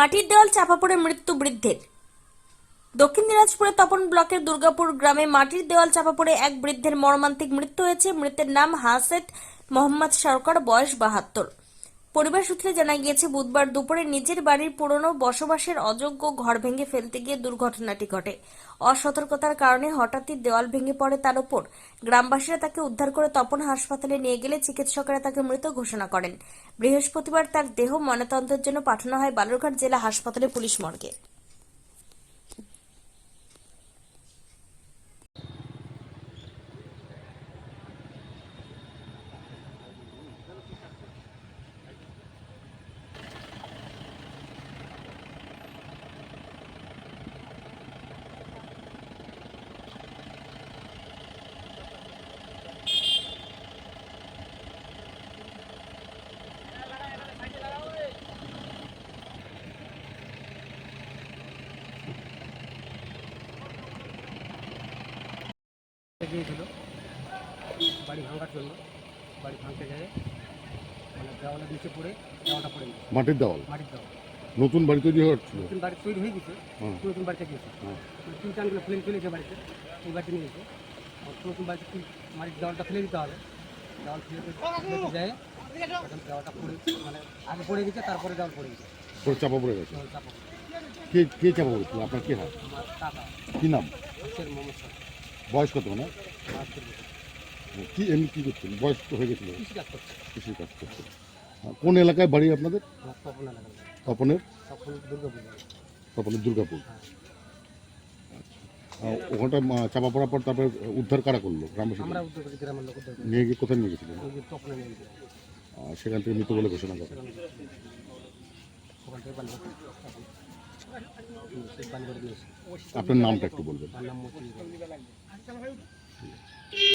মাটির দেওয়াল চাপা পড়ে মৃত্যু বৃদ্ধের। দক্ষিণ দিনাজপুরের তপন ব্লকের দুর্গাপুর গ্রামে মাটির দেওয়াল চাপা পড়ে এক বৃদ্ধের মর্মান্তিক মৃত্যু হয়েছে। মৃতের নাম হাসেদ মোহাম্মদ সরকার, বয়স বাহাত্তর। পরিবার সূত্রে জানা গিয়েছে, বুধবার দুপুরে নিজের বাড়ির পুরনো বসবাসের অযোগ্য ঘর ভেঙে ফেলতে গিয়ে দুর্ঘটনাটি ঘটে। অসতর্কতার কারণে হঠাৎই দেওয়াল ভেঙে পড়ে তার উপর গ্রামবাসীরা তাকে উদ্ধার করে তপন হাসপাতালে নিয়ে গেলে চিকিৎসকেরা তাকে মৃত ঘোষণা করেন। বৃহস্পতিবার তার দেহ ময়নাতন্ত্রের জন্য পাঠানো হয় বালুরঘাট জেলা হাসপাতালে পুলিশ মর্গে। গিয়েছিল বাড়ি ভাঙার জন্য। বাড়ি ভাঙতে যায় মানে দেওয়ালের নিচে পড়ে দেওয়ালটা পড়ে গেছে মাটির দেওয়াল? মাটির দেওয়াল। নতুন বাড়ি তৈরি হচ্ছিল নতুন বাড়ি তৈরি হয়ে গেছে। নতুন বাড়িতে গিয়েছে। হুম। তিন টানগুলো ফেলে চলে গেছে বাড়িতে। ওই বাড়িতে নিয়ে গেছে। নতুন বাড়িতে মাটির দেওয়ালটা ফেলে দিতে হবে? দেওয়াল ফেলে যায় দেওয়ালটা পড়ে মানে আগে পড়ে গেছে তারপরে দেওয়াল পড়ে গেছে। পরে চাপা পড়ে গেছে? চাপা কে কে চাপা পড়েছিল? আপনার কে হয়? কি নাম? বয়স কত না বাহাত্তর বছর কি এমনি কি করছেন? বয়স তো হয়ে গেছিল কৃষি কাজ করছেন কোন এলাকায় বাড়ি আপনাদের? তপনের? তপনের দুর্গাপুর। হ্যাঁ। আহ, ওখানটা চাপা পড়ার পর তারপরে উদ্ধার কারা করল গ্রামবাসী নিয়ে গিয়ে কোথায় নিয়ে গেছিলেন? সেখান থেকে মৃত বলে ঘোষণা করে আপনার নামটা একটু বলবেন। তার নাম মতি